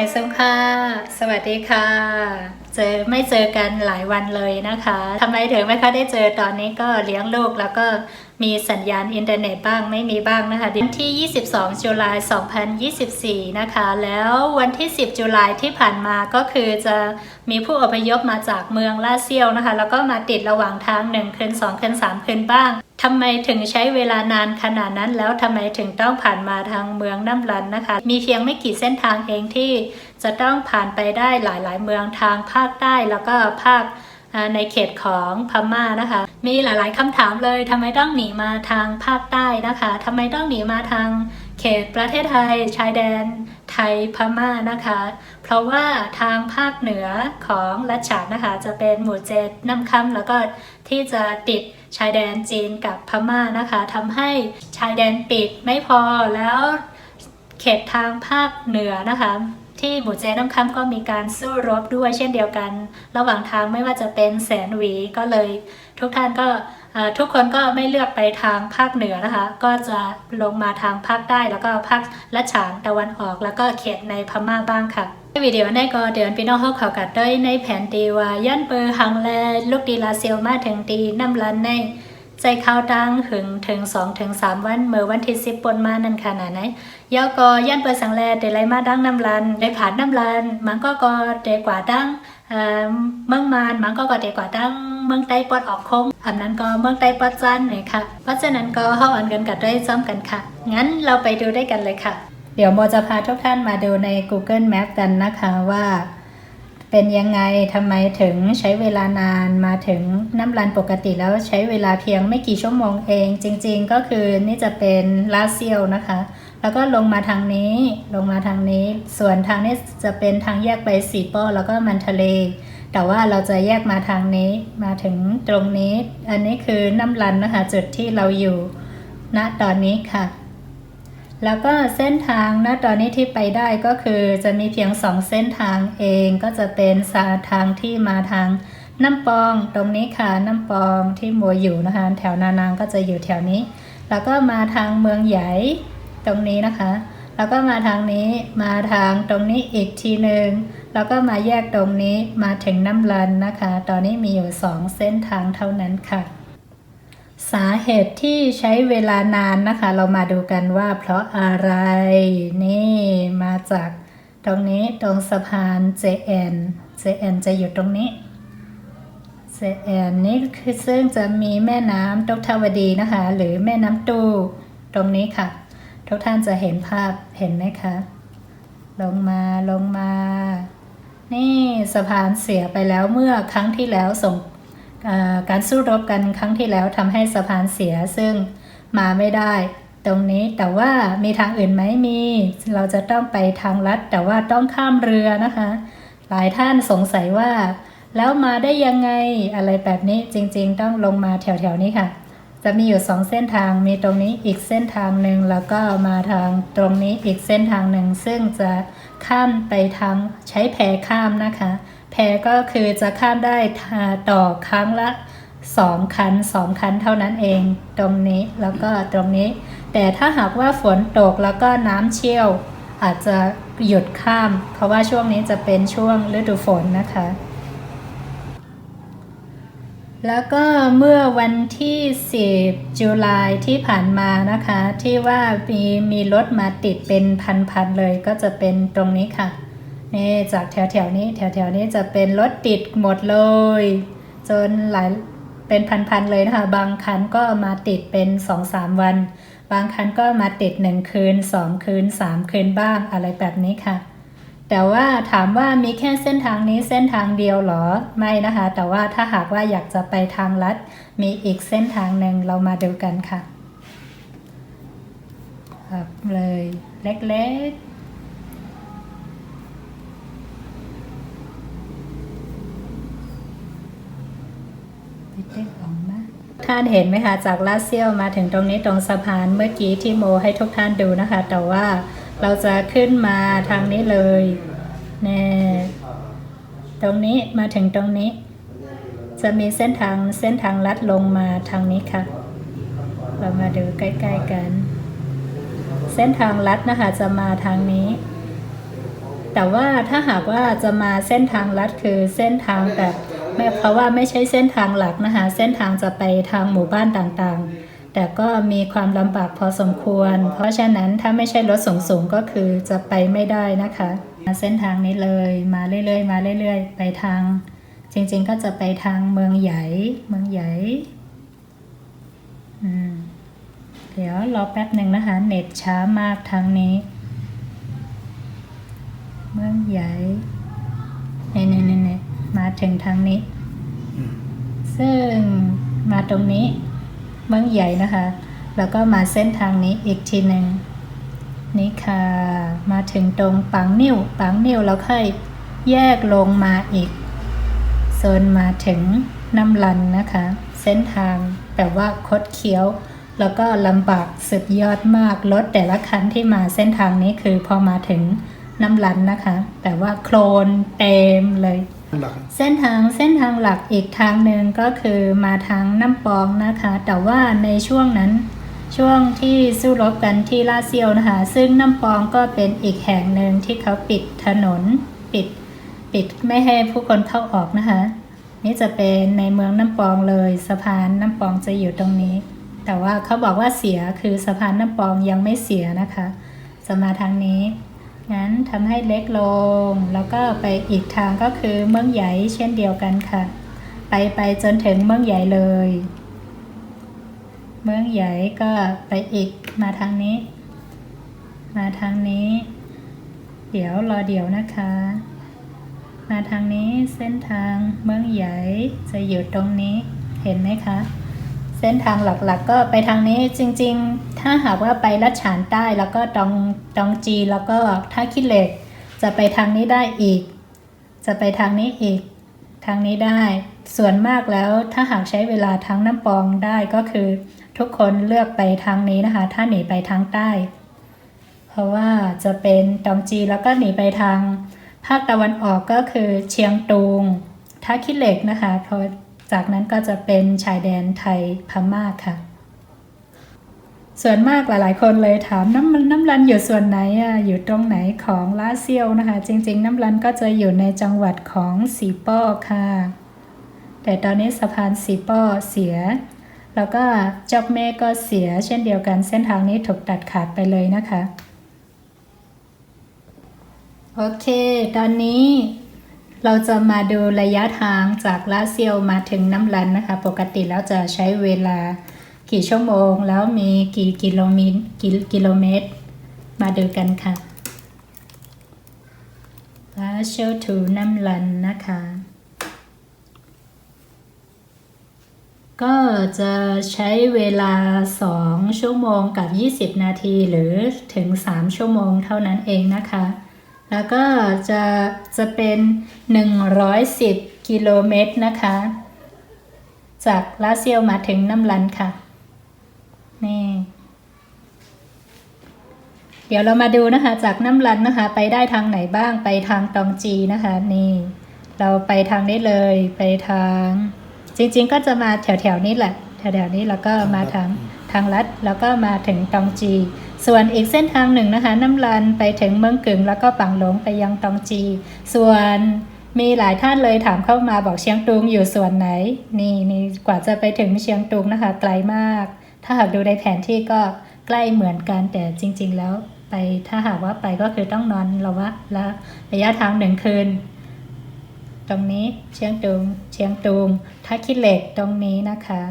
ไปซุ้มค่ะ สวัสดีค่ะ เจอไม่เจอกันหลายวันเลยนะคะทำไมถึงไม่ค่อยได้เจอตอนนี้ก็เลี้ยงลูกแล้วก็มีสัญญาณอินเทอร์เน็ตบ้างไม่มีบ้างนะคะวันที่ 22 จุลาย 2024 นะคะ แล้ววันที่ 10 จุลายที่ผ่านมาก็คือจะมีผู้อพยพมาจากเมืองลาเซียวนะคะ แล้วก็มาติดระหว่างทาง 1 คืน 2 คืน 3 คืนบ้างทำไมถึงใช้เวลานานขนาดนั้น แล้วทำไมถึงต้องผ่านมาทางเมืองน้ำรันนะคะ มีเพียงไม่กี่เส้นทางเองที่ จะต้องผ่านไปได้หลาย ๆ เมืองทางภาคใต้แล้วก็ภาคในเขตของพม่านะคะ มีหลาย ๆคำถามเลยทำไมต้องหนีมาทางภาคใต้นะคะทำไมต้องหนีมาทางเขตประเทศไทยชายแดนไทยพม่านะคะ เพราะว่าทางภาคเหนือของรัชฉานนะคะ จะเป็นหมู่เจ็ดน้ำคำแล้วก็ที่จะติดชายแดนจีนกับพม่านะคะทำให้ชายแดนปิดไม่พอแล้วเขตทางภาคเหนือนะคะ ที่หมู่เจน้ำค้ำก็มีการสู้รบด้วยเช่นเดียวกัน ระหว่างทางไม่ว่าจะเป็นแสนหวีก็เลย ทุกท่านก็ทุกคนก็ไม่เลือกไปทางภาคเหนือนะคะ ก็จะลงมาทางภาคใต้แล้วก็ภาคละฉานตะวันออก แล้วก็เขตในพม่าบ้างค่ะในวิดีโอในก็เดือนพี่น้องเขาเขากัดด้วยในแผนตีว่าย่านเปอร์หังแลลูกดีลาเซียวมาถึงตีน้ำลันใน ใจข้าวดังถึงถึง2ถึง3วัน เมื่อวันที่10ปนมานั่นขนาดไหนยอก็ย่านเปิดสังแลเดลัยมาดังน้ำลันได้ผ่านน้ำลันมันก็ก็เดกว่าดังเอ่อเมืองมานมันก็ก็เดกว่าดังเมืองใต้ปอดออกคงอันนั้นก็เมืองใต้ปอดจันเลยค่ะเพราะฉะนั้นก็เข้าอันกันกันด้วยซ้อมกันค่ะ งั้นเราไปดูด้วยกันเลยค่ะ เดี๋ยวโมจะพาทุกท่านมาดูใน Google Map กันนะคะว่า เป็นยังไงทำไมถึงใช้เวลานานมาถึงน้ำรันปกติแล้วใช้เวลาเพียงไม่กี่ชั่วโมงเอง จริง ๆ ก็คือนี่จะเป็นลาเซียวนะคะ แล้วก็ลงมาทางนี้ลงมาทางนี้ ส่วนทางนี้จะเป็นทางแยกไปสีป้อแล้วก็มันทะเล แต่ว่าเราจะแยกมาทางนี้มาถึงตรงนี้ อันนี้คือน้ำรันนะคะจุดที่เราอยู่ณตอนนี้ค่ะ แล้วก็เส้นทางนะตอนนี้ที่ไปได้ก็คือจะมีเพียงสองเส้นทางเองก็จะเป็นสาทางที่มาทางน้ำปองตรงนี้ค่ะน้ำปองที่มัวอยู่นะคะแถวนานางก็จะอยู่แถวนี้ แล้วก็มาทางเมืองใหญ่ตรงนี้นะคะ แล้วก็มาทางนี้มาทางตรงนี้อีกทีหนึ่งแล้วก็มาแยกตรงนี้มาถึงน้ำรันนะคะ ตอนนี้มีอยู่สองเส้นทางเท่านั้นค่ะ สาเหตุที่ใช้เวลานานนะคะ เรามาดูกันว่าเพราะอะไรนี่มาจากตรงนี้ตรงสะพาน JN JN จะอยู่ตรงนี้ JN นี่คือซึ่งจะมีแม่น้ำตกทวดีนะคะ หรือแม่น้ำตูตรงนี้ค่ะ ทุกท่านจะเห็นภาพเห็นไหมคะ ลงมาลงมา นี่สะพานเสียไปแล้วเมื่อครั้งที่แล้วส่ง การสู้รบกันครั้งที่แล้วทำให้สะพานเสียซึ่งมาไม่ได้ ตรงนี้แต่ว่ามีทางอื่นไหมมี เราจะต้องไปทางลัดแต่ว่าต้องข้ามเรือนะคะ หลายท่านสงสัยว่า แล้วมาได้ยังไงอะไรแบบนี้จริง ๆ ต้องลงมาแถวๆนี้ค่ะ จะมีอยู่สองเส้นทางมีตรงนี้อีกเส้นทางหนึ่งแล้วก็มาทางตรงนี้อีกเส้นทางหนึ่งซึ่งจะข้ามไปทางใช้แพข้ามนะคะ แพก็คือจะข้ามได้ต่อครั้งละสองคันสองคันเท่านั้นเองตรงนี้แล้วก็ตรงนี้ แต่ถ้าหากว่าฝนตกแล้วก็น้ำเชี่ยว อาจจะหยุดข้าม เพราะว่าช่วงนี้จะเป็นช่วงฤดูฝนนะคะ แล้วก็เมื่อวันที่ 10 จุลายที่ผ่านมานะคะ ที่ว่ามีมีรถมาติดเป็นพันๆเลยก็จะเป็นตรงนี้ค่ะ นี่จากแถวๆนี้แถวๆนี้จะเป็นรถติดหมดเลย จนหลายเป็นพันๆเลยนะคะบางคันก็มาติดเป็น2-3วัน บางคันก็มาติด1คืน2คืน3คืนบ้างอะไรแบบนี้ค่ะ แต่ว่าถามว่ามีแค่เส้นทางนี้เส้นทางเดียวหรอไม่นะคะ แต่ว่าถ้าหากว่าอยากจะไปทางลัด มีอีกเส้นทางหนึ่งเรามาดูกันค่ะเลยเล็กๆ ท่านเห็นไหมคะจากลาดเซียวมาถึงตรงนี้ตรงสะพานเมื่อกี้ที่โมให้ทุกท่านดูนะคะ แต่ว่าเราจะขึ้นมาทางนี้เลยแน่ตรงนี้มาถึงตรงนี้ จะมีเส้นทางเส้นทางลัดลงมาทางนี้ค่ะ เรามาดูใกล้ๆกัน เส้นทางลัดนะคะจะมาทางนี้ แต่ว่าถ้าหากว่าจะมาเส้นทางลัดคือเส้นทางแบบ ไม่เพราะว่าไม่ใช่เส้นทางหลักนะคะ เส้นทางจะไปทางหมู่บ้านต่างๆ แต่ก็มีความลำบากพอสมควร เพราะฉะนั้นถ้าไม่ใช่รถสูงๆก็คือจะไปไม่ได้นะคะมาเส้นทางนี้เลยมาเรื่อยๆ มาเรื่อยๆ ไปทาง จริงๆก็จะไปทางเมืองใหญ่ เมืองใหญ่เดี๋ยวรอแป๊บหนึ่งนะคะ เน็ตช้ามากทางนี้ เมืองใหญ่ ถึงทางนี้ ซึ่งมาตรงนี้เมืองใหญ่นะคะ แล้วก็มาเส้นทางนี้อีกทีหนึ่งนี่ค่ะ มาถึงตรงปังนิ้วปังนิ้วแล้วค่อยแยกลงมาอีกโซนมาถึงน้ำลันนะคะ เส้นทางแบบว่าคดเคี้ยว แล้วก็ลำบากสุดยอดมากรถแต่ละคันที่มาเส้นทางนี้คือพอมาถึงน้ำลันนะคะ แต่ว่าโคลนเต็มเลยหลัก เส้นทางเส้นทางหลักอีกทางหนึ่งก็คือมาทางน้ำปองนะคะ แต่ว่าในช่วงนั้นช่วงที่สู้รบกันที่ลาดเซียวนะคะ ซึ่งน้ำปองก็เป็นอีกแห่งหนึ่งที่เขาปิดถนนปิดปิดไม่ให้ผู้คนเข้าออกนะคะ นี่จะเป็นในเมืองน้ำปองเลยสะพานน้ำปองจะอยู่ตรงนี้ แต่ว่าเขาบอกว่าเสียคือสะพานน้ำปองยังไม่เสียนะคะ จะมาทางนี้ งั้นทำให้เล็กลง แล้วก็ไปอีกทางก็คือเมืองใหญ่เช่นเดียวกันค่ะ ไปไปจนถึงเมืองใหญ่เลย เมืองใหญ่ก็ไปอีกมาทางนี้ มาทางนี้ เดี๋ยวรอเดี๋ยวนะคะ มาทางนี้เส้นทางเมืองใหญ่จะอยู่ตรงนี้เห็นไหมคะ เส้นทางหลักๆก็ไปทางนี้จริง ๆ ถ้าหากว่าไปลัดฉานใต้แล้วก็ตองตองจีแล้วก็ท่าขี้เหล็ก จะไปทางนี้ได้อีก จะไปทางนี้อีก ทางนี้ได้ ส่วนมากแล้วถ้าหากใช้เวลาทั้งน้ำปองได้ก็คือ ทุกคนเลือกไปทางนี้นะคะ ถ้าหนีไปทางใต้ เพราะว่าจะเป็นตองจีแล้วก็หนีไปทาง ภาคตะวันออกก็คือเชียงตุงท่าขี้เหล็กนะคะเพราะจากนั้นก็จะเป็นชายแดนไทยพม่าค่ะ ส่วนมากหลายๆ คนเลยถามน้ำมันน้ำรันอยู่ส่วนไหนอะอยู่ตรงไหนของลาเซียวนะคะ จริง ๆ น้ำรันก็จะอยู่ในจังหวัดของสีป้อค่ะ แต่ตอนนี้สะพานสีป้อเสีย แล้วก็จอกเมฆก็เสียเช่นเดียวกันเส้นทางนี้ถูกตัดขาดไปเลยนะคะ โอเค ตอนนี้เราจะมาดูระยะทางจากลาเซียวมาถึงน้ำลันนะคะ ปกติแล้วจะใช้เวลา กี่ชั่วโมง แล้วมีกี่กิโลเมตรกี่กิโลเมตร มาดูกันค่ะลาเซียวถึงน้ำลันนะคะ ก็จะใช้เวลา 2 ชั่วโมงกับ 20 นาทีหรือถึง 3 ชั่วโมงเท่านั้นเองนะคะ แล้วก็จะจะเป็น 110 กิโลเมตรนะคะ จากลาเซียวมาถึงน้ำลันค่ะ นี่เดี๋ยวเรามาดูนะคะ จากน้ำลันนะคะ ไปได้ทางไหนบ้างไปทางตองจีนะคะ นี่ เราไปทางนี้เลยไปทาง จริงๆก็จะมาแถวๆนี้แหละแถวๆนี้แล้วก็มาทางทางลัดแล้วก็มาถึงตองจี ส่วนอีกเส้นทางหนึ่งนะคะ น้ำลันไปถึงเมืองกึ่ง แล้วก็ปังหลงไปยังตองจี ส่วนมีหลายท่านเลยถามเข้ามาบอกเชียงตุงอยู่ส่วนไหน นี่นี่กว่าจะไปถึงเชียงตุงนะคะ ไกลมาก ถ้าหากดูในแผนที่ก็ใกล้เหมือนกันแต่จริง ๆ แล้วไปถ้าหากว่าไปก็คือต้องนอนระวะละระยะทางหนึ่งคืน ตรงนี้เชียงตุงเชียงตุงท่าขี้เหล็กตรงนี้นะคะ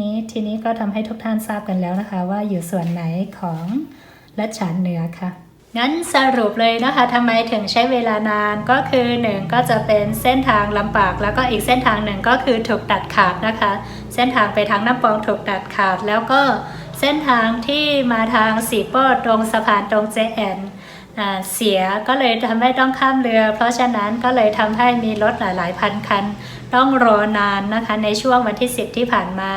นี้ทีนี้ก็ทำให้ทุกท่านทราบกันแล้วนะคะ ว่าอยู่ส่วนไหนของลัชฉานเหนือค่ะ งั้นสรุปเลยนะคะทำไมถึงใช้เวลานานก็คือหนึ่งก็จะเป็นเส้นทางลำบากแล้วก็อีกเส้นทางหนึ่งก็คือถูกตัดขาดนะคะ เส้นทางไปทางน้ำปองถูกตัดขาด แล้วก็เส้นทางที่มาทางสีโป้ตรงสะพานตรงเจแอน เสียก็เลยทำให้ต้องข้ามเรือ เพราะฉะนั้นก็เลยทำให้มีรถหลาย ๆ พันคัน ต้องรอนานนะคะในช่วงวันที่ 10 ที่ผ่านมา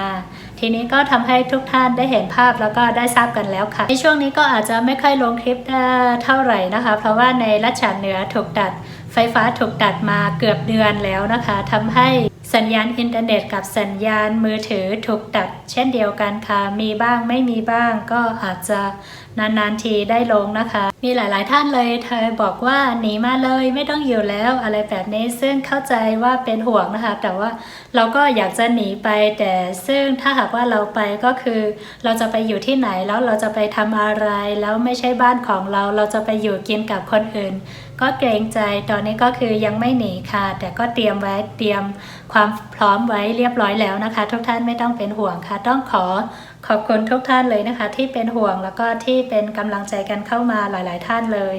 ทีนี้ก็ทำให้ทุกท่านได้เห็นภาพแล้วก็ได้ทราบกันแล้วค่ะ ในช่วงนี้ก็อาจจะไม่ค่อยลงคลิปเท่าไหร่นะคะ เพราะว่าในรัชาเหนือถูกตัดไฟฟ้าถูกตัดมาเกือบเดือนแล้วนะคะทำให้สัญญาณอินเทอร์เน็ตกับสัญญาณมือถือถูกตัด เช่นเดียวกันค่ะ มีบ้างไม่มีบ้างก็อาจจะนานๆทีได้ลงนะคะมีหลาย ๆ ท่านเลย เธอบอกว่าหนีมาเลยไม่ต้องอยู่แล้วอะไรแบบนี้ซึ่งเข้าใจว่าเป็นห่วงนะคะ แต่ว่าเราก็อยากจะหนีไป แต่ซึ่งถ้าหากว่าเราไปก็คือ เราจะไปอยู่ที่ไหนแล้วเราจะไปทำอะไร แล้วไม่ใช่บ้านของเรา เราจะไปอยู่กินกับคนอื่น ก็เกรงใจตอนนี้ก็คือยังไม่หนีค่ะ แต่ก็เตรียมไว้เตรียมความพร้อมไว้เรียบร้อยแล้วนะคะ ทุกท่านไม่ต้องเป็นห่วงค่ะ ต้องขอ ขอบคุณทุกท่านเลยนะคะ ที่เป็นห่วงแล้วก็ที่เป็นกำลังใจกันเข้ามาหลาย ๆ ท่านเลย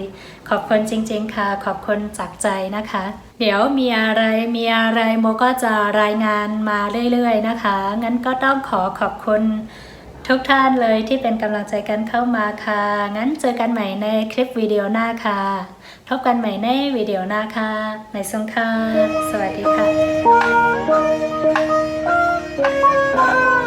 ขอบคุณจริง ๆ ค่ะ ขอบคุณจากใจนะคะ เดี๋ยวมีอะไรมีอะไรโมก็จะรายงานมาเรื่อย ๆ นะคะ งั้นก็ต้องขอขอบคุณทุกท่านเลยที่เป็นกำลังใจกันเข้ามาค่ะ งั้นเจอกันใหม่ในคลิปวิดีโอหน้าค่ะพบกันใหม่ในวิดีโอหน้าค่ะในสงค่ะ สวัสดีค่ะ